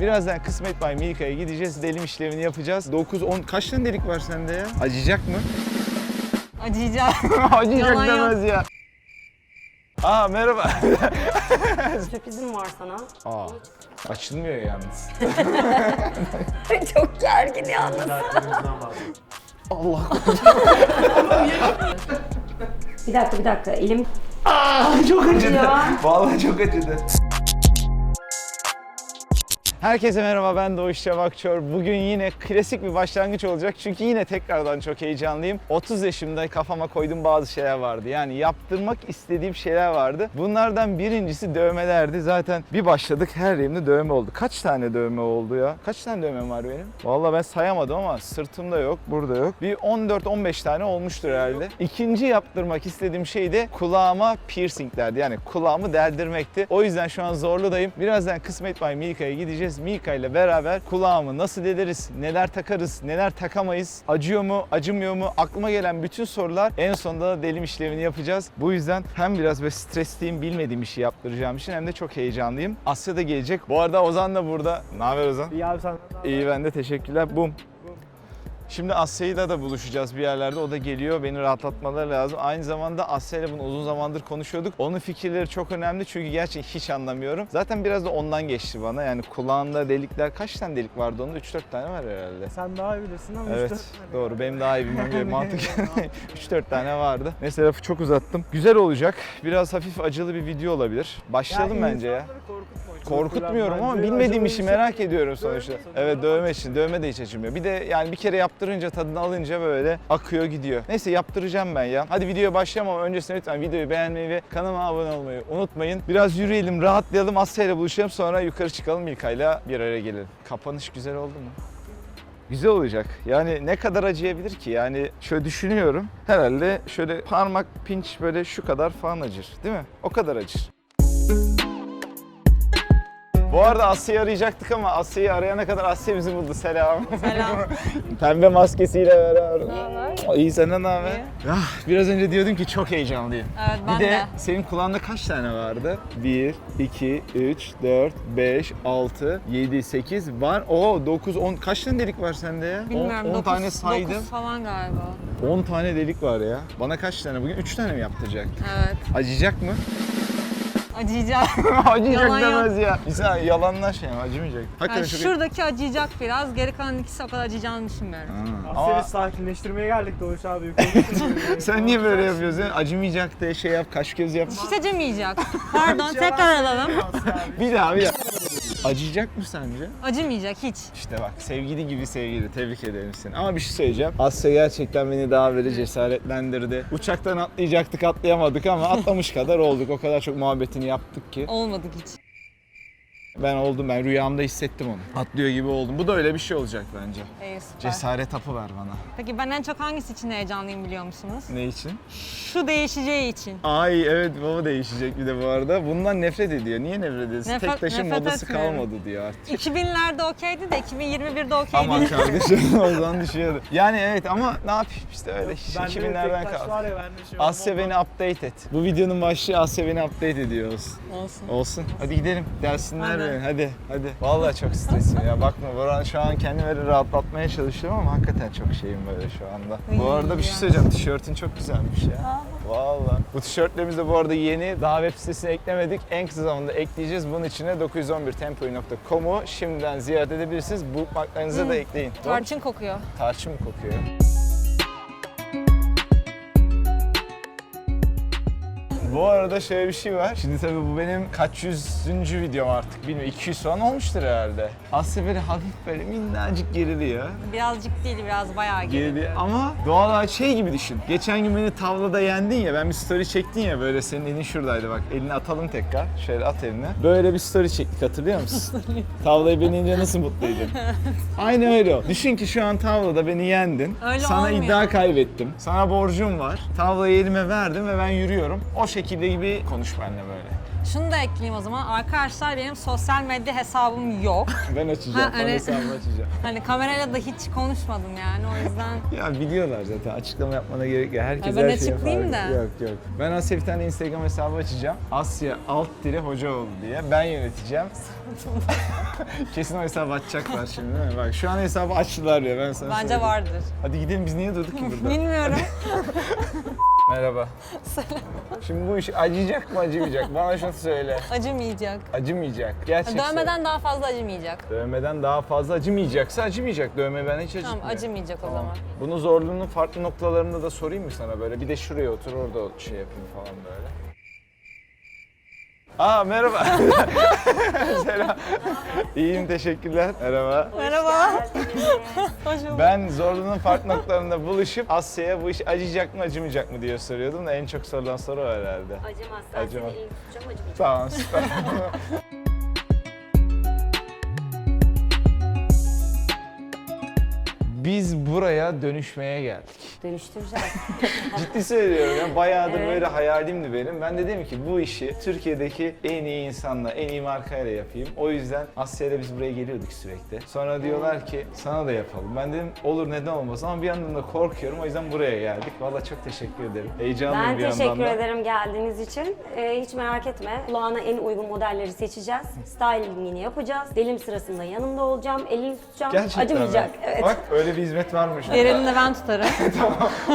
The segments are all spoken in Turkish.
Birazdan Kısmet Bay Milka'ya gideceğiz. Delim işlemini yapacağız. 9 10 kaç tane delik var sende ya? Acıyacak mı? Acıyacak. Acıyacak Yalan yok. demez ya. Aa merhaba. Sürprizim var sana. Aa açılmıyor yalnız. Çok gergin yalnız. Allah Bir dakika bir dakika elim Aa, çok acıdı. Ya. Vallahi çok acıdı. Herkese merhaba ben Doğuş Çavakçor. Bugün yine klasik bir başlangıç olacak çünkü yine tekrardan çok heyecanlıyım. 30 yaşımda kafama koyduğum bazı şeyler vardı. Yani yaptırmak istediğim şeyler vardı. Bunlardan birincisi dövmelerdi. Zaten bir başladık her yerimde dövme oldu. Kaç tane dövme oldu ya? Kaç tane dövmem var benim? Vallahi ben sayamadım ama sırtımda yok, burada yok. Bir 14-15 tane olmuştur herhalde. İkinci yaptırmak istediğim şey de kulağıma piercinglerdi. Yani kulağımı deldirmekti. O yüzden şu an Zorlu'dayım. Birazdan Kısmet Bay Milka'ya gideceğiz. Milka ile beraber kulağımı nasıl deliriz, neler takarız, neler takamayız, acıyor mu, acımıyor mu? Aklıma gelen bütün sorular en sonunda da delim işlemini yapacağız. Bu yüzden hem biraz böyle stresliyim, bilmediğim işi yaptıracağım için hem de çok heyecanlıyım. Asya da gelecek. Bu arada Ozan da burada. Ne haber Ozan? İyi abi sen. İyi ben de teşekkürler. Bum. Şimdi Asya'yla da buluşacağız bir yerlerde. O da geliyor. Beni rahatlatmaları lazım. Aynı zamanda Asya ile bunu uzun zamandır konuşuyorduk. Onun fikirleri çok önemli çünkü gerçekten hiç anlamıyorum. Zaten biraz da ondan geçti bana. Yani kulağında delikler kaç tane delik vardı onda? 3-4 tane var herhalde. Sen daha iyi bilirsin ama Evet işte. doğru benim daha iyi bilmem bir mantık 3-4 tane vardı. Neyse lafı çok uzattım. Güzel olacak. Biraz hafif acılı bir video olabilir. Başlayalım bence ya. korkutma. Korkutmuyorum ama bilmediğim işi merak ediyorum sonuçta. Evet dövme için. Dövme de hiç acımıyor. Bir de yani bir kere yaptırınca tadını alınca böyle akıyor gidiyor. Neyse yaptıracağım ben ya. Hadi videoya başlayalım ama öncesinde lütfen videoyu beğenmeyi ve kanalıma abone olmayı unutmayın. Biraz yürüyelim, rahatlayalım, Asya ile buluşalım sonra yukarı çıkalım Milka'yla bir araya gelelim. Kapanış güzel oldu mu? Güzel olacak. Yani ne kadar acıyabilir ki? Yani şöyle düşünüyorum. Herhalde şöyle parmak pinç böyle şu kadar falan acır. Değil mi? O kadar acır. Bu arada Asya'yı arayacaktık ama Asya'yı arayana kadar Asya bizi buldu. Selam. Selam. Pembe maskesiyle beraber. İyi senden ne haber? Ah, biraz önce diyordum ki çok heyecanlıyım. Evet ben bir de, de. senin kulağında kaç tane vardı? 1, 2, 3, 4, 5, 6, 7, 8 var. Oo 9, 10 kaç tane delik var sende ya? Bilmiyorum 10 dokuz, tane saydım. dokuz falan galiba. 10 tane delik var ya. Bana kaç tane? Bugün 3 tane mi yaptıracak? Evet. Acıyacak mı? Acıyacak. Acıyacak Yalan yok. demez ya. İnsan yalanlar şey mi? Acımayacak. Hakikaten Yani çok... şuradaki acıyacak biraz. Geri kalan ikisi o kadar acıyacağını düşünmüyorum. Ha, Ama sakinleştirmeye geldik Doğuş abi. sen niye böyle yapıyorsun? Acımayacak de şey yap, kaş göz yap. Hiç acımayacak. Pardon tekrar alalım. Bir daha bir daha. Acıyacak mı sence? Acımayacak hiç. İşte bak sevgili gibi sevgili tebrik ederim seni. Ama bir şey söyleyeceğim. Asya gerçekten beni daha böyle cesaretlendirdi. Uçaktan atlayacaktık atlayamadık ama atlamış kadar olduk. O kadar çok muhabbetini yaptık ki. Olmadık hiç. Ben oldum ben rüyamda hissettim onu. Atlıyor gibi oldum. Bu da öyle bir şey olacak bence. İyi süper. Cesaret hapı ver bana. Peki ben en çok hangisi için heyecanlıyım biliyor musunuz? Ne için? Şu değişeceği için. Ay evet baba değişecek bir de bu arada. Bundan nefret ediyor. Niye nefret ediyorsun? Nefret- Tek taşı nefret modası etmiyorum. kalmadı diyor artık. 2000'lerde okeydi de 2021'de okey Aman değil. kardeşim o zaman düşüyordu. Yani evet ama ne yapayım işte öyle. Bende 2000'lerden tek taş kaldı. var ya bende şey Asya beni update et. Bu videonun başlığı Asya beni update ediyor olsun. Olsun. Olsun. Hadi gidelim. Dersinler Hadi. beni. Hadi. Hadi. Vallahi çok stresim ya. Bakma Boran şu an kendimi böyle rahatlatmaya çalışıyorum ama hakikaten çok şeyim böyle şu anda. Bu Ay, arada bir şey söyleyeceğim. Tişörtün çok güzelmiş ya. Vallahi. Bu tişörtlerimiz de bu arada yeni. Daha web sitesine eklemedik. En kısa zamanda ekleyeceğiz. Bunun içine 911tempoyu.com'u şimdiden ziyaret edebilirsiniz. Bookmarklarınıza da ekleyin. Tarçın kokuyor. Tarçın mı kokuyor? Bu arada şöyle bir şey var. Şimdi tabii bu benim kaç yüzüncü videom artık bilmiyorum. 200 falan olmuştur herhalde. Asya böyle hafif böyle minnacık geriliyor. Birazcık değil biraz bayağı Geriliyor. geriliyor. Ama doğal şey gibi düşün. Geçen gün beni tavlada yendin ya ben bir story çektin ya böyle senin elin şuradaydı bak. Elini atalım tekrar. Şöyle at elini. Böyle bir story çektik hatırlıyor musun? Tavlayı beni yiyince nasıl mutluydun? Aynı öyle o. Düşün ki şu an tavlada beni yendin. Öyle Sana olmuyor. iddia kaybettim. Sana borcum var. Tavlayı elime verdim ve ben yürüyorum. O şekilde gibi konuş benimle böyle. Şunu da ekleyeyim o zaman. Arkadaşlar benim sosyal medya hesabım yok. Ben açacağım. Ha, Ha, hani- hesabımı açacağım. Hani kamerayla da hiç konuşmadım yani o yüzden. Ya biliyorlar zaten. Açıklama yapmana gerek yok. Herkes ben her şeye açıklayayım farkı- da. Yok yok. Ben Asya bir tane Instagram hesabı açacağım. Asya alt dire Hocaoğlu diye. Ben yöneteceğim. Kesin o hesabı açacaklar şimdi değil mi? Bak şu an hesabı açtılar ya ben sana Bence söyleyeyim. vardır. Hadi gidelim biz niye durduk ki burada? Bilmiyorum. Merhaba. Şimdi bu iş acıyacak mı acımayacak? Bana şunu söyle. Acımayacak. Acımayacak. Gerçekten. Dövmeden daha fazla acımayacak. Dövmeden daha fazla acımayacaksa acımayacak. Dövme bana hiç acıtmıyor. Tamam acımayacak o zaman. Bunun zorluğunun farklı noktalarında da sorayım mı sana böyle? Bir de şuraya otur orada şey yapayım falan böyle. Aa merhaba. Selam. İyiyim teşekkürler. Merhaba. Merhaba. Hoş bulduk. Ben zorluğunun farklı noktalarında buluşup Asya'ya bu iş acıyacak mı acımayacak mı diye soruyordum da en çok sorulan soru o herhalde. Acımaz. Acımaz. acımayacak. Tamam süper. Biz buraya dönüşmeye geldik. Dönüştüreceğiz. Ciddi söylüyorum ya bayağıdır Evet. böyle hayalimdi benim. Ben de dedim ki bu işi Türkiye'deki en iyi insanla, en iyi markayla yapayım. O yüzden Asya'yla biz buraya geliyorduk sürekli. Sonra diyorlar ki sana da yapalım. Ben dedim olur neden olmasın ama bir yandan da korkuyorum. O yüzden buraya geldik. Vallahi çok teşekkür ederim. Heyecanlıyım ben bir yandan teşekkür da. ederim geldiğiniz için. Ee, hiç merak etme. Kulağına en uygun modelleri seçeceğiz. Stylingini yapacağız. Delim sırasında yanımda olacağım. Elini tutacağım. Gerçekten Acımayacak. mi? Evet. Bak öyle bir hizmet varmış. Diğer elini de ben tutarım.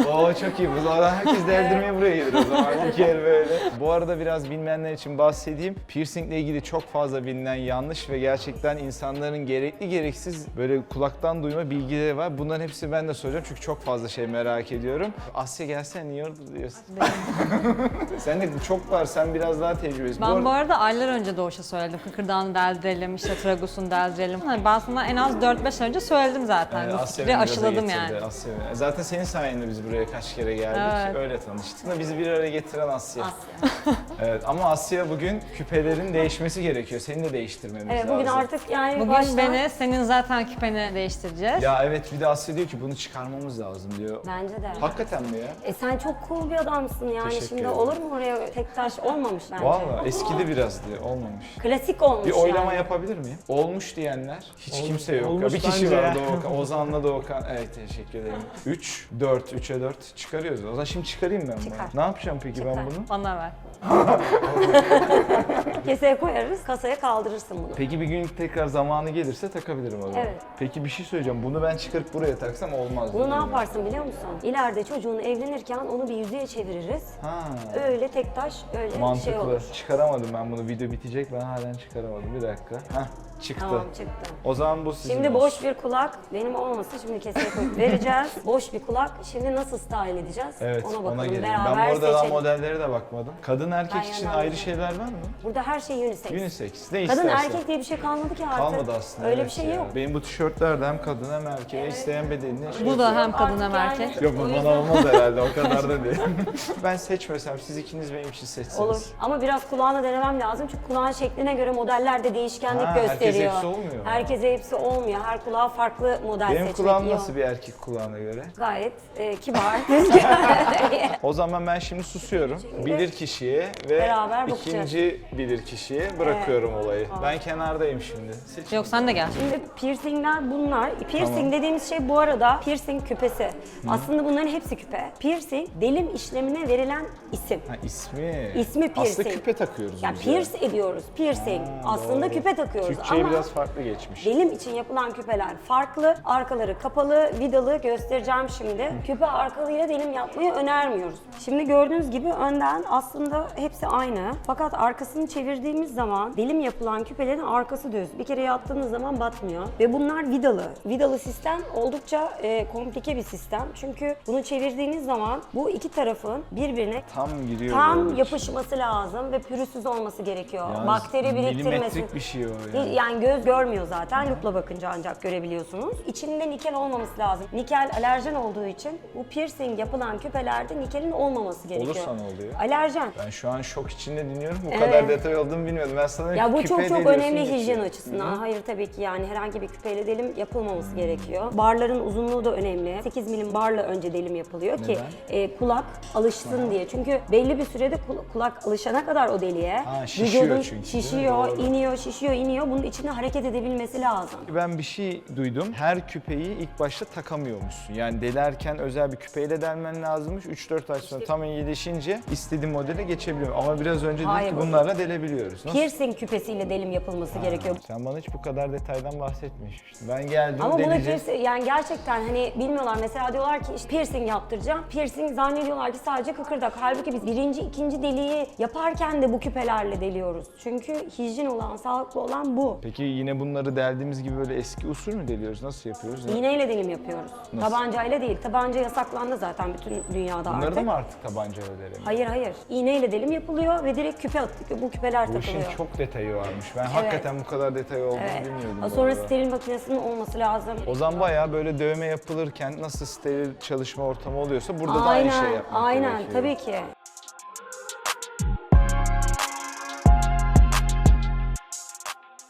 Oo çok iyi. Bu zaman herkes deldirmeye buraya gelir o zaman. İki el böyle. Bu arada biraz bilmeyenler için bahsedeyim. Piercingle ilgili çok fazla bilinen yanlış ve gerçekten insanların gerekli gereksiz böyle kulaktan duyma bilgileri var. Bunların hepsini ben de soracağım çünkü çok fazla şey merak ediyorum. Asya gelsene niye orada diyorsun? sen de çok var. Sen biraz daha tecrübelisin. Ben bu arada- aylar önce Doğuş'a söyledim. Kıkırdağını deldirelim, işte tragusunu deldirelim. Hani ben sana en az 4-5 ay önce söyledim zaten. Bu Asya fikri aşıladım yani. Asya beni. Zaten senin sayende biz buraya kaç kere geldik. Evet. Öyle tanıştık. Da bizi bir araya getiren Asya. Asya. Evet ama Asya bugün küpelerin değişmesi gerekiyor. Senin de değiştirmemiz Evet, lazım. bugün artık yani Bugün baştan... beni, senin zaten küpeni değiştireceğiz. Ya evet bir de Asya diyor ki bunu çıkarmamız lazım diyor. Bence de. Hakikaten mi ya? E sen çok cool bir adamsın yani. Teşekkür Şimdi ederim. olur mu oraya tek taş olmamış bence. Valla eskidi biraz diyor. Olmamış. Klasik olmuş Bir oylama yani. yapabilir miyim? Olmuş diyenler hiç Olmuş- kimse yok. olmuş bir kişi bence var ya. Doğukan. Ozan'la Doğukan. Evet teşekkür ederim. 3, 4, 3'e 4 çıkarıyoruz. O zaman şimdi çıkarayım ben Çıkar. bunu. Ne yapacağım peki ben Çıkar. bunu? Bana ver. Keseye koyarız, kasaya kaldırırsın bunu. Peki bir gün tekrar zamanı gelirse takabilirim o zaman. Evet. Peki bir şey söyleyeceğim. Bunu ben çıkarıp buraya taksam olmaz. Bunu ne değil mi? yaparsın biliyor musun? İleride çocuğun evlenirken onu bir yüzüğe çeviririz. Ha. Öyle tek taş, öyle Mantıklı. şey olur. Çıkaramadım ben bunu. Video bitecek. Ben halen çıkaramadım. Bir dakika. Heh, çıktı. Tamam çıktı. O zaman bu sizin Şimdi olsun. boş bir kulak, benim olmasın şimdi keseye koyup vereceğiz. boş bir kulak, şimdi nasıl style edeceğiz? Evet, ona bakalım. gelelim. Beraber Ben bu arada daha seçelim. modellere de bakmadım. Kadın erkek Ben için yandan ayrı şeyler var mı? Burada her şey unisex. Unisex. Ne Kadın istersen. erkek diye bir şey kalmadı ki artık. Kalmadı aslında. Öyle evet bir şey ya. yok. Benim bu tişörtlerde hem kadın hem erkeğe isteyen bedenine şey Bu da hem kadın hem Artık erkek. yani- Yok bu O bana yüzden- olmaz herhalde o kadar da değil. ben seçmesem siz ikiniz benim için seçseniz. Olur. Ama biraz kulağına denemem lazım çünkü kulağın şekline göre modeller de değişkenlik Ha, herkese gösteriyor. hepsi olmuyor mu? Herkese hepsi olmuyor. Her kulağa farklı model Benim seçmek kulağım iyi nasıl olur. bir erkek kulağına göre? Gayet e, kibar. O zaman ben şimdi susuyorum. Bilir kişiye ve Beraber bakacağız. ikinci bilir kişiye bırakıyorum olayı. Ben kenardayım şimdi. Seçin. Yok sen de gel. Şimdi piercingler bunlar. Piercing Tamam. dediğimiz şey bu arada piercing küpesi. Aslında bunların hepsi küpe. Piercing delim işlemine verilen isim. Ha ismi. İsmi Aslında piercing. küpe takıyoruz Ya biz pierce ediyoruz. Piercing. Ha, Aslında doğru. küpe takıyoruz Türkçe'ye ama biraz farklı geçmiş. Delim için yapılan küpeler farklı. Arkaları kapalı, vidalı göstereceğim şimdi. Küpe arkalıyla delim yapmayı önermiyoruz. Şimdi gördüğünüz gibi önden aslında hepsi aynı. Fakat arkasını çevirdiğimiz zaman delim yapılan küpelerin arkası düz. Bir kere yattığınız zaman batmıyor. Ve bunlar vidalı. Vidalı sistem oldukça e, komplike bir sistem. Çünkü bunu çevirdiğiniz zaman bu iki tarafın birbirine Tam giriyor. tam böyle. yapışması lazım ve pürüzsüz olması gerekiyor. Yalnız Bakteri biriktirmesin. Milimetrik bir şey o yani. Yani göz görmüyor zaten. Lupla bakınca ancak görebiliyorsunuz. İçinde nikel olmaması lazım. Nikel alerjen olduğu için bu piercing yapılan küpelerde nikelin olmaması gerekiyor. Olursa ne oluyor? Alerjen. Ben şu an şok içinde dinliyorum. Bu Evet. kadar detay olduğunu bilmiyordum. Ben sana Ya bu çok çok önemli geçiyor. hijyen açısından. Hayır tabii ki yani herhangi bir küpeyle delim yapılmaması gerekiyor. Barların uzunluğu da önemli. 8 milim barla önce delim yapılıyor ki e, kulak alışsın diye. Çünkü belli bir sürede kul- kulak alışana kadar o deliğe Ha, şişiyor vücudun çünkü, değil mi? şişiyor, Doğru. iniyor, şişiyor, iniyor. Bunun için içinde hareket edebilmesi lazım. Ben bir şey duydum. Her küpeyi ilk başta takamıyormuşsun. Yani delerken özel bir küpeyle delmen lazımmış. 3-4 ay sonra tam iyileşince istediğin modele geçebiliyorum. Ama biraz önce dedik ki bu- bunlarla delebiliyoruz. Nasıl? Piercing küpesiyle delim yapılması gerekiyor. Sen bana hiç bu kadar detaydan bahsetmemiştin. Ben geldim Ama bunu deleyeceğiz. piercing, yani gerçekten hani bilmiyorlar mesela diyorlar ki işte piercing yaptıracağım. Piercing zannediyorlar ki sadece kıkırdak. Halbuki biz birinci, ikinci deliği yaparken de bu küpelerle deliyoruz. Çünkü hijyen olan, sağlıklı olan bu. Peki yine bunları deldiğimiz gibi böyle eski usul mü deliyoruz? Nasıl yapıyoruz? İğneyle delim yapıyoruz. Tabancayla değil. Tabanca yasaklandı zaten bütün dünyada Bunları artık. da mı artık tabancayla delemiyoruz? Hayır hayır. İğneyle delim yapılıyor ve direkt küpe at- bu küpeler Bu işin takılıyor. çok detayı varmış. Ben hakikaten bu kadar detayı olduğunu Evet. bilmiyordum. bu Sonra steril makinesinin olması lazım. O zaman bayağı böyle dövme yapılırken nasıl steril çalışma ortamı oluyorsa burada da aynı aynen, şey yapmak aynen gerekiyor. tabii ki.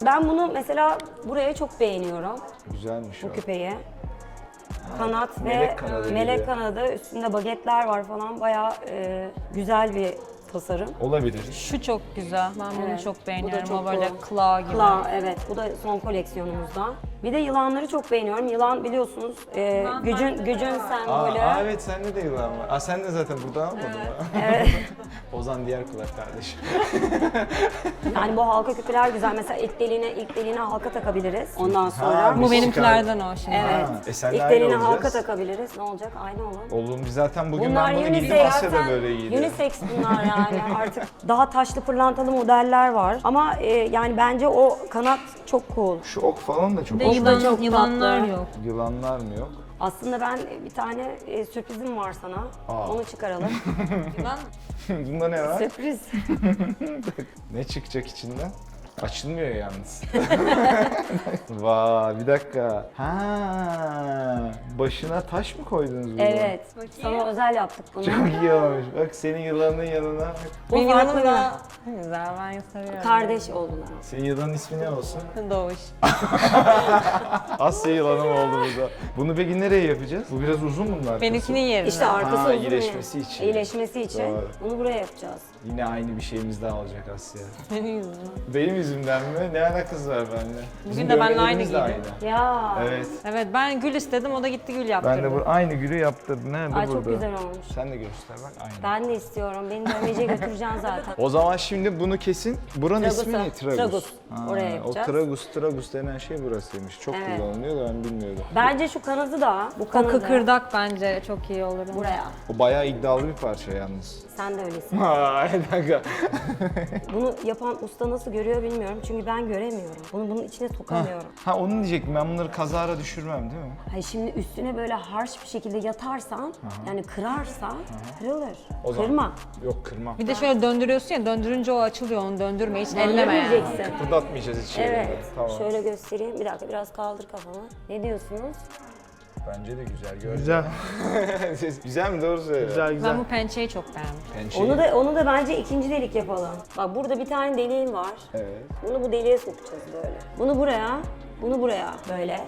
Ben bunu mesela buraya çok beğeniyorum Güzelmiş bu o. küpeyi. Kanat melek ve kanadı melek gibi. kanadı üstünde bagetler var falan bayağı e, güzel bir tasarım. Olabilir. Şu çok güzel. Ben bunu Evet, bu çok da beğeniyorum. çok o böyle cool. kla gibi. Kla, evet bu da son koleksiyonumuzda. Bir de yılanları çok beğeniyorum. Yılan biliyorsunuz e, gücün gücün sembolü. Aa, aa, evet sende de yılan var. Aa, sen de zaten burada almadın mı? Evet. Ozan diğer kulak kardeşim. Yani bu halka küpeler güzel. Mesela ilk deliğine ilk deliğine halka takabiliriz. Ondan sonra Ha, Bu benimkilerden o şimdi. evet. Ha, e sen de ilk aynı deliğine halka olacağız. takabiliriz. Ne olacak? Aynı olur. Oğlum biz zaten bugün Bunlar ben bunu giydim unisex. Asya'da böyle giydim. Unisex bunlar yani artık. Daha taşlı pırlantalı modeller var. Ama e, yani bence o kanat çok cool. Şu ok falan da çok Bir de O da yılan, çok yılanlar tatlı. yok. Yılanlar mı yok? Aslında ben bir tane e, sürprizim var sana. Aa. Onu çıkaralım. Yılan Bunda ne var? Sürpriz. Ne çıkacak içinden? Açılmıyor yalnız. Vay bir dakika. Ha, başına taş mı koydunuz bunu? Evet. Sana özel yaptık bunu. Çok iyi olmuş. Bak senin yılanın yanına. bak. Bu Benim farklı güzel. Ben seviyorum. Kardeş oldular. Senin yılanın ismi ne olsun? Doğuş. Asya yılanım oldu burada. Bunu peki nereye yapacağız? Bu biraz uzun bunlar. Benimkini yerim. İşte arkası Ha, uzun iyileşmesi ya. için. İyileşmesi için. Doğru. Bunu buraya yapacağız. Yine aynı bir şeyimiz daha olacak Asya. Benim yüzümden. Benim yüzümden mi? Ne alakası var benimle? Bizim de benimle aynı giydi. Ya. Evet. Evet ben gül istedim o da gitti gül yaptırdı. Ben de bu aynı gülü yaptırdım. Nerede Ay burada? çok güzel olmuş. Sen de göster bak aynı. Ben de istiyorum. Beni dövmeciye götüreceksin zaten. O zaman şimdi bunu kesin. Buranın Tragus'a. ismi ne? Tragus. Tragus. Oraya yapacağız. O Tragus, Tragus denen şey burasıymış. Çok Evet. kullanılıyor da ben bilmiyordum. Bence şu kanadı da, bu O kanadı kıkırdak bence çok iyi olur. buraya. O bayağı iddialı bir parça yalnız. Sen de öylesin. Ay dakika. Bunu yapan usta nasıl görüyor bilmiyorum. Çünkü ben göremiyorum. Bunu bunun içine sokamıyorum. Ha onu diyecektim ben bunları kazara düşürmem değil mi? Hayır şimdi üstüne böyle harsh bir şekilde yatarsan, yani kırarsan kırılır. O zaman- Kırma. Yok kırmam. Bir de şöyle döndürüyorsun ya döndürünce o açılıyor onu döndürme hiç elleme yani. Kıpırdatmayacağız hiç Evet. yerinde. Tamam. Şöyle göstereyim. Bir dakika biraz kaldır kafamı. Ne diyorsunuz? Bence de güzel gördüm. Güzel. güzel mi? Doğru söyle. Güzel güzel. Ben bu pençeyi çok beğendim. Pençeyi. Onu da onu da bence ikinci delik yapalım. Bak burada bir tane deliğin var. Evet. Bunu bu deliğe sokacağız böyle. Bunu buraya, bunu buraya böyle.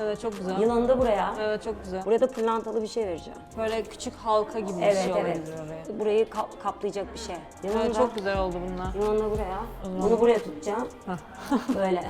Evet çok güzel. Yılanı da buraya. Evet çok güzel. Buraya da pırlantalı bir şey vereceğim. Böyle küçük halka gibi bir Evet şey evet. olabilir oraya. Burayı kap- kaplayacak bir şey. Yılanı Evet da, çok güzel oldu bunlar. yılanı da buraya. Bunu buraya tutacağım. böyle.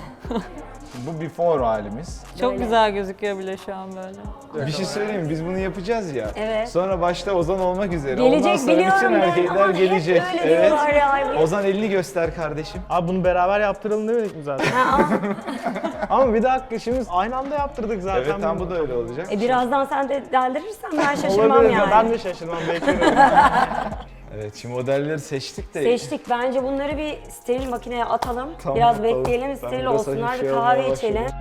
Bu before halimiz. Çok Böyle. güzel gözüküyor bile şu an böyle. Bir şey söyleyeyim mi? Biz bunu yapacağız ya. Evet. Sonra başta Ozan olmak üzere. Ondan Gelecek sonra biliyorum bütün ben. erkekler hep gelecek. öyle Evet. ya. Ozan elini göster kardeşim. Abi bunu beraber yaptıralım demedik mi zaten? Ama bir dakika şimdi aynı anda yaptırdık zaten. Evet tam bu da öyle olacak. e birazdan sen de deldirirsen ben şaşırmam Olabilir. yani. Ben de şaşırmam bekliyorum. Evet şimdi modelleri seçtik de. Seçtik. Bence bunları bir steril makineye atalım. Tamam, Biraz atalım. bekleyelim, Ben steril biraz olsunlar. Bir şey kahve içelim. başladım.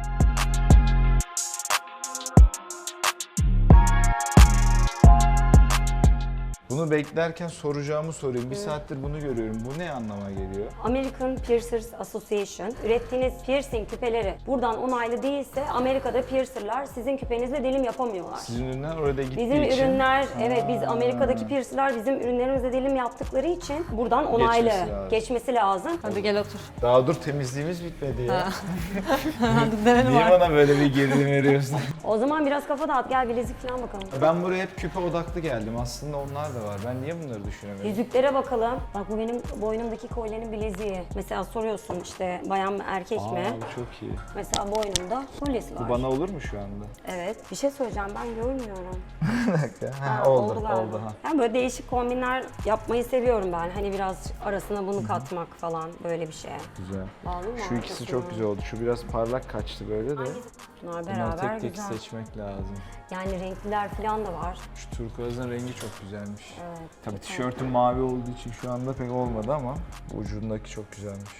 Bunu beklerken soracağımı sorayım. Bir saattir bunu görüyorum. Bu ne anlama geliyor? American Piercers Association ürettiğiniz piercing küpeleri buradan onaylı değilse Amerika'da piercerlar sizin küpenizle delim yapamıyorlar. Sizin ürünler orada gittiği Bizim için. ürünler, evet biz Ha. Amerika'daki piercerlar bizim ürünlerimizle delim yaptıkları için buradan onaylı Geçmesi lazım. geçmesi lazım. Hadi gel otur. Daha dur temizliğimiz bitmedi ya. Hadi denelim Niye artık. bana böyle bir gerilim veriyorsun? O zaman biraz kafa dağıt gel bilezik falan bakalım. ben buraya hep küpe odaklı geldim. Aslında onlar da da var. Ben niye bunları düşünemiyorum? Yüzüklere bakalım. Bak bu benim boynumdaki kolyenin bileziği. Mesela soruyorsun işte bayan mı erkek Aa, mi? bu çok iyi. Mesela boynumda kolyesi var. Bu bana olur mu şu anda? Evet. Bir şey söyleyeceğim ben görmüyorum. Bir dakika. Ha, Ha, oldu, galiba. oldu. Ha. Yani böyle değişik kombinler yapmayı seviyorum ben. Hani biraz arasına bunu katmak falan böyle bir şeye. Güzel. Bağlı mı? Şu ikisi çok güzel oldu. Şu biraz parlak kaçtı böyle de. Bunlar Bunları beraber tek tek güzel. seçmek lazım. Yani renkliler falan da var. Şu turkuazın rengi çok güzelmiş. Evet. Tabii tişörtüm mavi olduğu için şu anda pek olmadı ama ucundaki çok güzelmiş.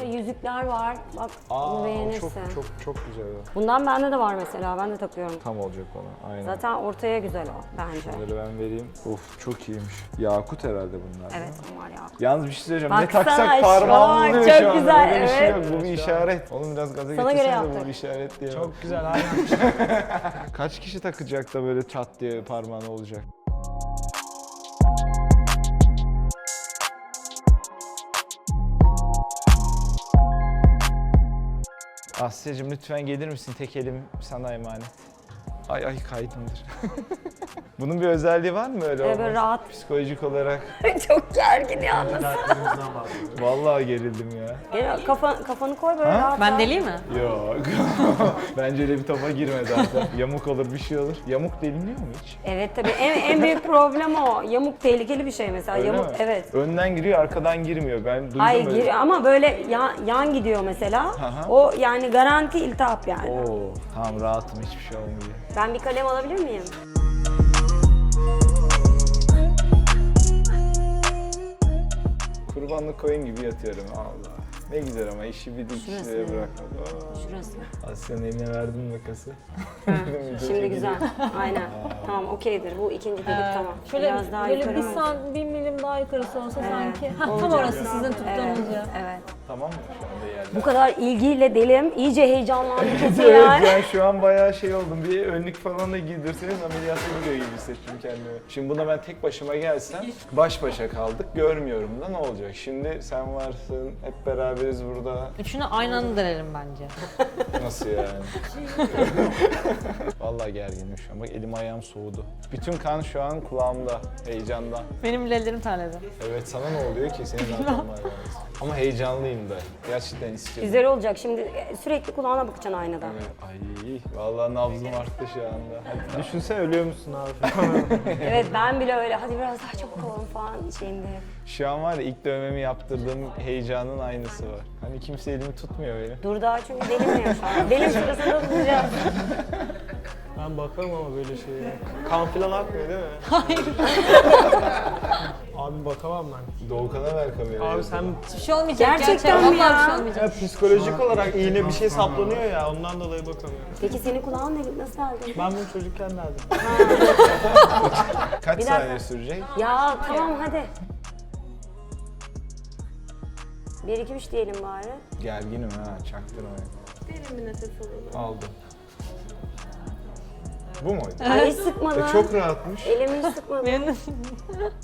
Ve yüzükler var. Bak bunu beğenirsin. çok çok çok güzel o. Bundan bende de var mesela. Ben de takıyorum. Tam olacak ona. Aynen. Zaten ortaya güzel o bence. Bunları ben vereyim. Of çok iyiymiş. Yakut herhalde bunlar. Evet onlar ya. Yalnız bir şey söyleyeceğim. Baksana, ne taksak şu parmağım oluyor çok şu anda. güzel, Böyle bir şey evet. yok. Bu bir işaret. Oğlum biraz gaza Sana göre getirsene de bu yaptık. bir işaret diye. Çok güzel aynen. Kaç kişi takacak da böyle çat diye parmağına olacak? Asya'cığım lütfen gelir misin? Tek elim sana emanet. Ay ay kaydımdır. Bunun bir özelliği var mı öyle Ee, olması? rahat. Psikolojik olarak. çok gergin yalnız. Dertlerimizden bahsediyoruz. Vallahi gerildim ya. Gel, kafa, kafanı koy böyle Ha? rahat Ben rahat. deliyim mi? Yok. Bence öyle bir topa girme zaten. Yamuk olur bir şey olur. Yamuk deliniyor mu hiç? Evet tabii en, en büyük problem o. Yamuk tehlikeli bir şey mesela. Öyle Yamuk mi? evet. Önden giriyor, arkadan girmiyor. Ben duydum Ay öyle. gir ama böyle yan, yan gidiyor mesela. Aha. O yani garanti iltihap yani. Oo, tamam rahatım hiçbir şey olmuyor. Ben bir kalem alabilir miyim? Kurbanlık koyun gibi yatıyorum Allah. Ne güzel ama işi bir dik Şurası kişilere mı? bırakmadı. Şurası. Asya'nın eline verdim makası. Şimdi güzel. Aynen. tamam okeydir. Bu ikinci delik tamam. Şöyle, Biraz daha böyle yukarı bir, mı? san, bir milim daha yukarısı olsa sanki. Ha, tam olacak. orası sizin tuttuğunuz Evet, yer. evet. Tamam mı şu yerler? Bu kadar ilgiyle delim. iyice heyecanlandım kesin evet yani. ben şu an bayağı şey oldum. Bir önlük falan da giydirseniz ameliyata gidiyor gibi hissettim kendimi. Şimdi buna ben tek başıma gelsem baş başa kaldık. Görmüyorum da ne olacak? Şimdi sen varsın, hep beraberiz burada. Üçünü aynı anda denerim bence. Nasıl yani? Vallahi gerginim şu an. Bak elim ayağım soğudu. Bütün kan şu an kulağımda heyecandan. Benim bile ellerim terledi. Evet sana ne oluyor ki? Senin zaten var. Ama heyecanlıyım da. Gerçekten istiyorum. Güzel olacak. Şimdi sürekli kulağına bakacaksın aynada. Evet. Ay vallahi nabzım arttı şu anda. Hadi. Düşünsene ölüyor musun abi? Evet ben bile öyle. Hadi biraz daha çabuk olalım falan şeyinde. Şu an var ya ilk dövmemi yaptırdığım heyecanın aynısı var. Hani kimse elimi tutmuyor benim. Dur daha çünkü delinmiyor şu an. Benim sırasında tutacağız. Ben bakarım ama böyle şeye. Kan falan akmıyor değil mi? Hayır. Abi bakamam ben. Doğukan'a ver kamerayı. Abi sen Hiçbir şey olmayacak. Gerçekten mi Vallahi ya? bir şey olmayacak. ya psikolojik olarak iğne bir şey saplanıyor ya ondan dolayı bakamıyorum. Peki senin kulağın ne, nasıl aldın? Ben bunu çocukken derdim. Kaç Bir dakika. saniye sürecek? Ya tamam hadi. 1 2 3 diyelim bari. Gerginim ha çaktırmayın. Derin bir nefes alalım. Aldım. Bu muydu? Ay hiç sıkmadım. E, çok rahatmış. Elimi hiç sıkmadım.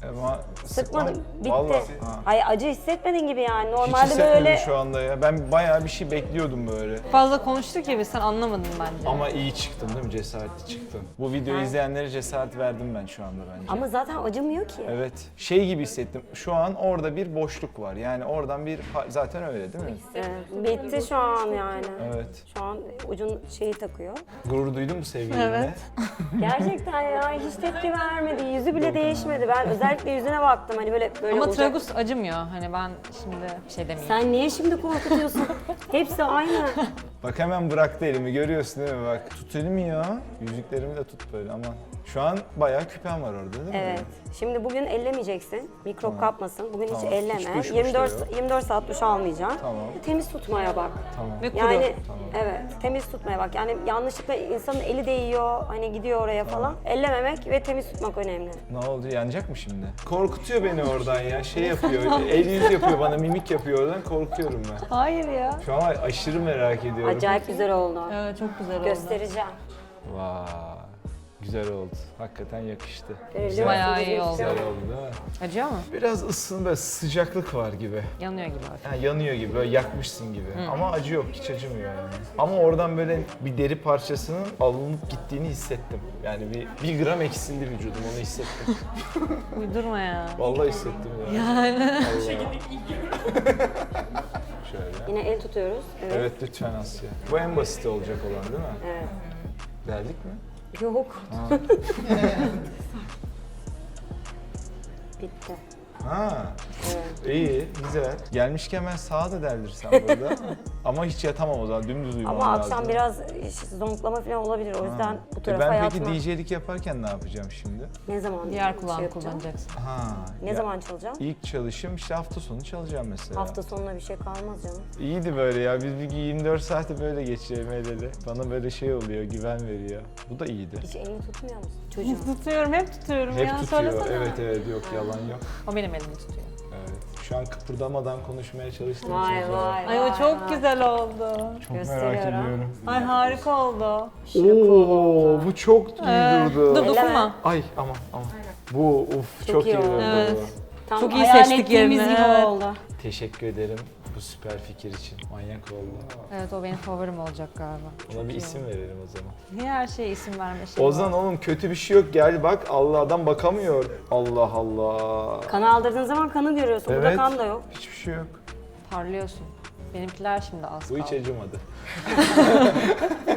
Ama Sıkmadım. Bitti. Vallahi. Ha. Ay acı hissetmedin gibi yani. Hiç Normalde hissetmedim böyle şu anda ya. Ben bayağı bir şey bekliyordum böyle. fazla konuştuk ya biz sen anlamadın bence. Ama iyi çıktım değil mi? Cesaretli çıktım. Bu videoyu izleyenlere cesaret verdim ben şu anda bence. ama zaten acımıyor ki. Evet. Şey gibi hissettim. Şu an orada bir boşluk var. Yani oradan bir zaten öyle değil mi? Evet, bitti şu an yani. Evet. Şu an ucun şeyi takıyor. Gurur duydun mu sevgilimle? Evet. Gerçekten ya hiç tepki vermedi. Yüzü bile değişmedi. Ben özellikle yüzüne baktım. Hani böyle böyle Ama olacak. tragus acımıyor. Hani ben şimdi bir şey demeyeyim. Sen niye şimdi korkutuyorsun? Hepsi aynı. Bak hemen bıraktı elimi görüyorsun değil mi? Bak tut elimi ya. Yüzüklerimi de tut böyle aman. Şu an bayağı küpem var orada değil mi? Evet. Şimdi bugün ellemeyeceksin. Mikrop kapmasın. Bugün Tamam. hiç elleme. Hiç duş muş da 24 yok. 24 saat duş almayacaksın. Tamam. Temiz tutmaya bak. Tamam. Ve kuru. Yani Tamam. evet temiz tutmaya bak. Yani yanlışlıkla insanın eli değiyor, hani gidiyor oraya falan. Ellememek ve temiz tutmak önemli. Ne oldu? Yanacak mı şimdi? Korkutuyor beni oradan ya. Şey yapıyor. el yüz yapıyor bana. Mimik yapıyor oradan. Korkuyorum ben. Hayır ya. Şu an aşırı merak ediyorum. Acayip güzel oldu. Evet çok güzel oldu. Göstereceğim. Vay. Güzel oldu. Hakikaten yakıştı. Böyle Güzel, Bayağı iyi oldu. güzel oldu değil mi? Acıyor mu? Biraz ısın böyle sıcaklık var gibi. Yanıyor gibi hafif. Yani yanıyor gibi, böyle yakmışsın gibi. Ama acı yok, hiç acımıyor yani. Ama oradan böyle bir deri parçasının alınıp gittiğini hissettim. Yani bir, bir gram eksildi vücudum, onu hissettim. Uydurma ya. Vallahi hissettim ya. Yani. Şöyle. Yine el tutuyoruz. Evet. Evet lütfen Asya. Bu en basit olacak olan değil mi? Evet. Deldik mi? Yok. Bitti. Ha, Evet. İyi, güzel. Gelmişken ben sağa da deldirsem burada. Ama hiç yatamam o zaman, dümdüz uyumam Ama lazım. akşam biraz zonklama falan olabilir. O yüzden bu E tarafa ben peki DJ'lik yaparken ne yapacağım şimdi? Ne zaman Diğer şey kulağını yapacaksın? kullanacaksın. Ha. Ne ya- zaman çalacağım? İlk çalışım işte hafta sonu çalacağım mesela. Hafta sonuna bir şey kalmaz canım. İyiydi böyle ya. Biz bir 24 saati böyle geçirelim el ele. Bana böyle şey oluyor, güven veriyor. Bu da iyiydi. Hiç elini tutmuyor musun? Çocuğum. Tutuyorum, hep tutuyorum Hep ya. tutuyor. Söylesene. Evet evet yok yalan yok. O benim elimi tutuyor. Şu an kıpırdamadan konuşmaya çalıştığım Vay için. vay Ay o çok güzel oldu. Çok merak Gösteriyorum. ediyorum. Ay harika oldu. Oo, bu çok Ee, duyurdu. dur dokunma. Ay aman aman. Bu uf çok, Çok iyi iyi oldu. Evet. Tam Çok iyi hayal seçtik ettiğimiz yerini, gibi evet. oldu. Teşekkür ederim bu süper fikir için. Manyak oldu. Evet o benim favorim olacak galiba. Ona Çok bir iyi isim verelim o zaman. Niye her şeye isim verme Ozan var? oğlum kötü bir şey yok gel bak Allah adam bakamıyor. Allah Allah. Kanı aldırdığın zaman kanı görüyorsun. Burada Evet. kan da yok. Hiçbir şey yok. Parlıyorsun. Benimkiler şimdi az Bu hiç kaldı. acımadı.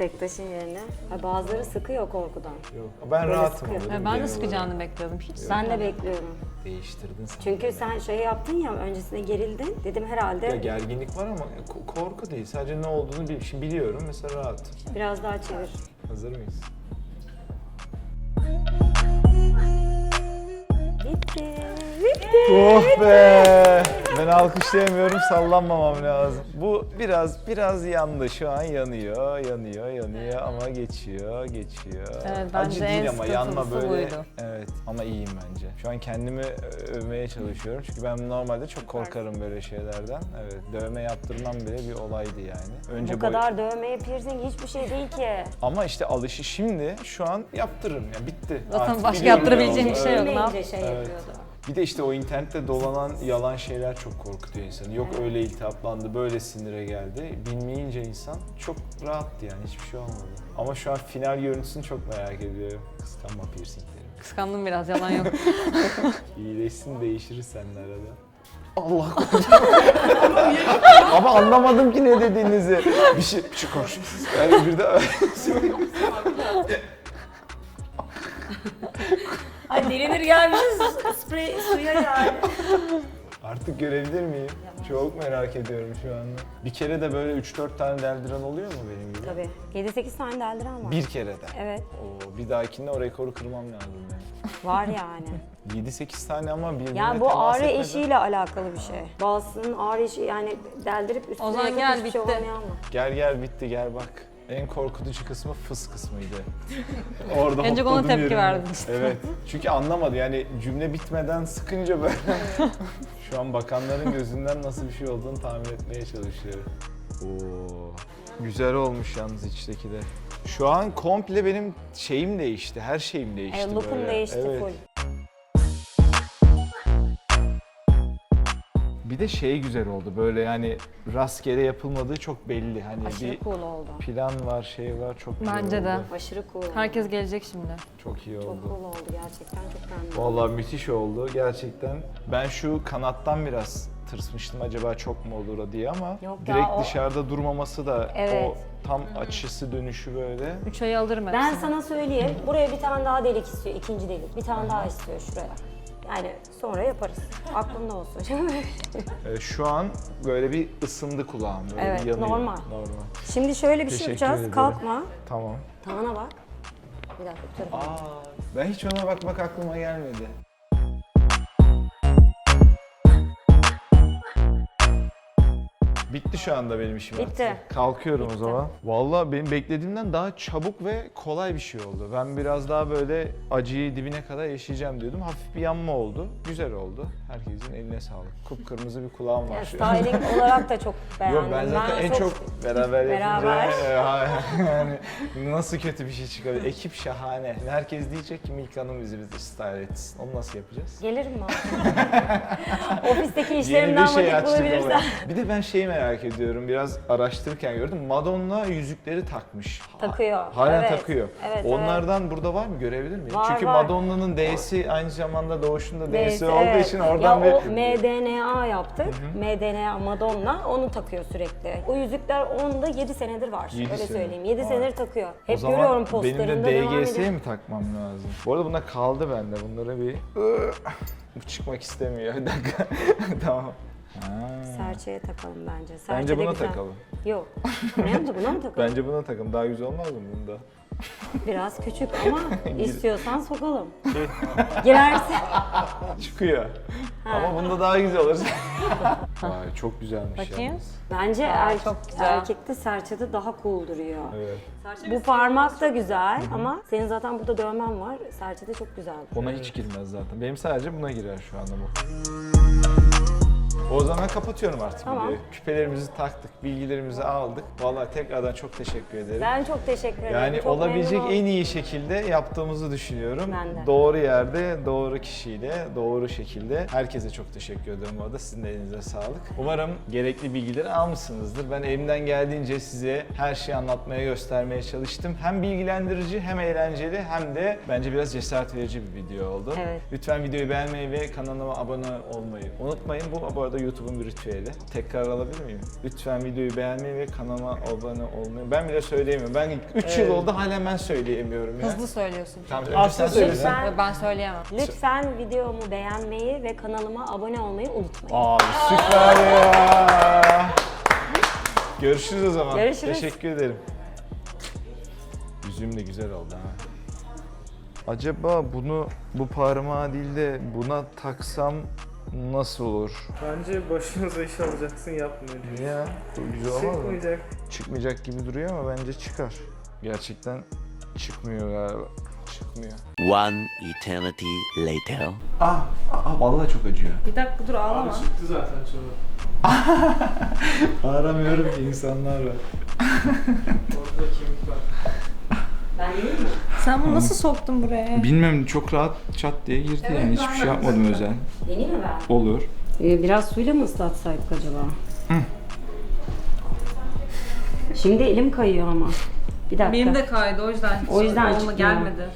Tek taşın yerine. Ay, bazıları sıkıyor korkudan. Yok. Ben Böyle rahatım sıkıyor. Ha, ben de sıkacağını bekliyordum. Hiç Ben de bekliyorum. Değiştirdin sen. Çünkü sen şey yaptın ya öncesinde gerildin. Dedim herhalde Ya gerginlik var ama ko- korku değil. Sadece ne olduğunu bil- şimdi biliyorum. Mesela rahat. biraz daha çevir. Hazır mıyız? Bitti. Bitti. Oh be! Ben alkışlayamıyorum, sallanmamam lazım. Bu biraz biraz yandı. Şu an yanıyor, yanıyor, yanıyor ama geçiyor, geçiyor. Evet, bence Acı en değil ama yanma sıkıntılısı böyle. buydu. Evet ama iyiyim bence. Şu an kendimi ö- övmeye çalışıyorum. Çünkü ben normalde çok korkarım böyle şeylerden. Evet, dövme yaptırmam bile bir olaydı yani. Önce Bu boy- kadar dövmeye piercing hiçbir şey değil ki. Ama işte alışı şimdi şu an yaptırırım ya bitti. Zaten Artık başka biliyorum yaptırabileceğin bir olduğunu. şey yok. ne Bilmeyince yap- şey Evet. yapıyordu. Bir de işte o internette dolanan yalan şeyler çok korkutuyor insanı. Yok öyle iltihaplandı, böyle sinire geldi. Bilmeyince insan çok rahattı yani hiçbir şey olmadı. Ama şu an final görüntüsünü çok merak ediyorum. Kıskanma piercinglerim. Kıskandım biraz yalan yok. İyileşsin değişiriz seninle arada. Allah. Ama anlamadım ki ne dediğinizi. Bir şey şu koş. Yani bir de Ay derinir gelmişiz sprey suya yani. Artık görebilir miyim? Çok merak ediyorum şu anda. Bir kere de böyle 3-4 tane deldiren oluyor mu benim gibi? Tabii. 7-8 tane deldiren var. Bir kere de. Evet. Oo, bir dahakinde o rekoru kırmam lazım yani. Var yani. 7-8 tane ama birbirine Yani bu temas ağrı etmeden- eşiğiyle alakalı bir şey. Bazısının ağrı eşiği yani deldirip üstüne Ozan yakıp gel, hiçbir şey bitti. olmayan var. Gel gel bitti gel bak. En korkutucu kısmı fıs kısmıydı. Orada En çok ona hopladım tepki yerimde. verdin işte. Evet. Çünkü anlamadı yani cümle bitmeden sıkınca böyle. Şu an bakanların gözünden nasıl bir şey olduğunu tahmin etmeye çalışıyorum. Oo. Güzel olmuş yalnız içteki de. Şu an komple benim şeyim değişti. Her şeyim değişti E, lookum böyle. değişti Evet. full. Bir de şey güzel oldu böyle yani rastgele yapılmadığı çok belli. Hani Aşırı bir cool oldu. plan var, şey var çok güzel Bence de. oldu. Aşırı cool oldu. Herkes gelecek şimdi. Çok iyi Çok oldu. cool oldu gerçekten çok beğendim. Vallahi müthiş oldu gerçekten. Ben şu kanattan biraz tırsmıştım acaba çok mu olur diye ama Yok ya, direkt o- dışarıda durmaması da Evet. o tam açısı dönüşü böyle. 3 ayı alırım hepsini. Ben sana söyleyeyim, buraya bir tane daha delik istiyor, ikinci delik. Bir tane daha istiyor şuraya. Yani sonra yaparız. Aklında olsun. Ee, şu an böyle bir ısındı kulağım böyle Evet, bir yanıyor. normal. Normal. Şimdi şöyle bir şey Teşekkür yapacağız. ederim. Kalkma. Tamam. Tavana bak. Bir dakika bu tarafa. Aa, ben hiç ona bakmak aklıma gelmedi. Bitti şu anda benim işim Bitti. artık. Kalkıyorum Bitti. o zaman. Vallahi benim beklediğimden daha çabuk ve kolay bir şey oldu. Ben biraz daha böyle acıyı dibine kadar yaşayacağım diyordum. Hafif bir yanma oldu. Güzel oldu. Herkesin eline sağlık. Kıpkırmızı bir kulağım var şu an. styling olarak da çok beğendim. Yok ben zaten en çok, beraber yapınca Beraber. e, yani nasıl kötü bir şey çıkabilir? Ekip şahane. Herkes diyecek ki Milka Hanım bizi bizi style etsin. Onu nasıl yapacağız? Gelirim mi? Ofisteki işlerimden şey vakit bulabilirsen. Bir de ben şeyi merak ediyorum. Biraz araştırırken gördüm. Madonna yüzükleri takmış. Takıyor, Hala evet. takıyor. Evet, Onlardan burada var mı? Görebilir miyim? Var, Çünkü. Madonna'nın D'si aynı zamanda doğuşunda D'si olduğu evet. için oradan ya o bir... MDNA yaptık. MDNA Madonna onu takıyor sürekli. O yüzükler onda 7 senedir var. Yedi Öyle sene. söyleyeyim. 7 Vay. senedir takıyor. O Hep zaman görüyorum benim postlarında de DGS'ye mi takmam lazım? Bu arada bunda kaldı bende. Bunları bir... Bu çıkmak istemiyor. Bir dakika. tamam. Serçeye takalım bence. Serçe Bence de buna güzel. takalım. Yok. Ne yaptı buna mı takalım? Bence buna takalım. Daha güzel olmaz mı bunda? Biraz küçük ama istiyorsan sokalım. Girerse. Çıkıyor. Ama bunda daha güzel olur. Vay çok güzelmiş Bakayım. yalnız. Bence Aa, er- çok güzel. erkekte serçede daha cool duruyor. Evet. Bu parmak da güzel ama senin zaten burada dövmen var. Serçede çok güzel. Ona hiç girmez zaten. Benim sadece buna girer şu anda bu. O zaman kapatıyorum artık Tamam. videoyu. Küpelerimizi taktık, bilgilerimizi aldık. Vallahi tekrardan çok teşekkür ederim. Ben çok teşekkür ederim. Yani Çok olabilecek memnun oldum. en iyi şekilde yaptığımızı düşünüyorum. Ben de. Doğru yerde, doğru kişiyle, doğru şekilde. Herkese çok teşekkür ediyorum bu arada. Sizin de elinize sağlık. Umarım gerekli bilgileri almışsınızdır. Ben elimden geldiğince size her şeyi anlatmaya, göstermeye çalıştım. Hem bilgilendirici, hem eğlenceli, hem de bence biraz cesaret verici bir video oldu. Evet. Lütfen videoyu beğenmeyi ve kanalıma abone olmayı unutmayın. Bu bu arada YouTube'un bir ritüeli. Tekrar alabilir miyim? Lütfen videoyu beğenmeyi ve kanalıma abone olmayı. Ben bile söyleyemiyorum. Ben 3 yıl oldu hala ben söyleyemiyorum ya. Hızlı söylüyorsun. Tamam, önce Aslında sen söyle. lütfen- ben söyleyemem. Lütfen videomu beğenmeyi ve kanalıma abone olmayı unutmayın. Abi süper ya. Görüşürüz o zaman. Görüşürüz. Teşekkür ederim. Yüzüğüm de güzel oldu ha. Acaba bunu bu parmağa değil de buna taksam nasıl olur? Bence başınıza iş alacaksın yapmayın. Niye ya? Güzel olmaz mı? Çıkmayacak. Çıkmayacak gibi duruyor ama bence çıkar. Gerçekten çıkmıyor galiba. Çıkmıyor. One eternity later. Ah, ah vallahi çok acıyor. Bir dakika dur ağlama. Çıktı zaten çoğu. Aramıyorum ki insanlar var. Orada kemik var. Ben değil mi? Sen bunu nasıl soktun buraya? Bilmem çok rahat çat diye girdi yani hiçbir şey yapmadım özel. Deneyim mi ben? Olur. Ee, biraz suyla mı ıslatsaydık acaba? Şimdi elim kayıyor ama. Bir dakika. Benim de kaydı o yüzden. O yüzden olma çıkmıyor. gelmedi.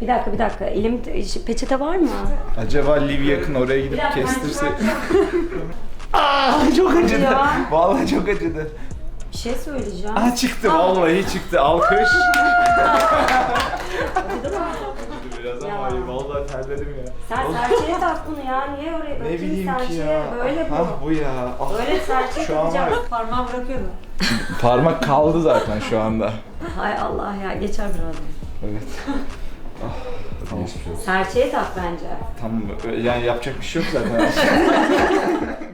Bir dakika bir dakika. Elim peçete var mı? Acaba Liv yakın oraya gidip kestirse... Aa çok acıdı. Vallahi çok acıdı. Bir şey söyleyeceğim. Aa çıktı vallahi çıktı. Alkış. Biraz Ya. ama vallahi terledim ya. Sen serçeye tak bunu ya. Niye oraya Ne bakayım bileyim ki serçeye? ya. Böyle bu. Ah bu ya. Ah. Böyle serçe Şu an var. takacağım. Parmağı bırakıyordum. Parmak kaldı zaten şu anda. Hay Allah ya geçer birazdan. Evet. Ah, tamam. Serçeye tak bence. Tamam yani yapacak bir şey yok zaten.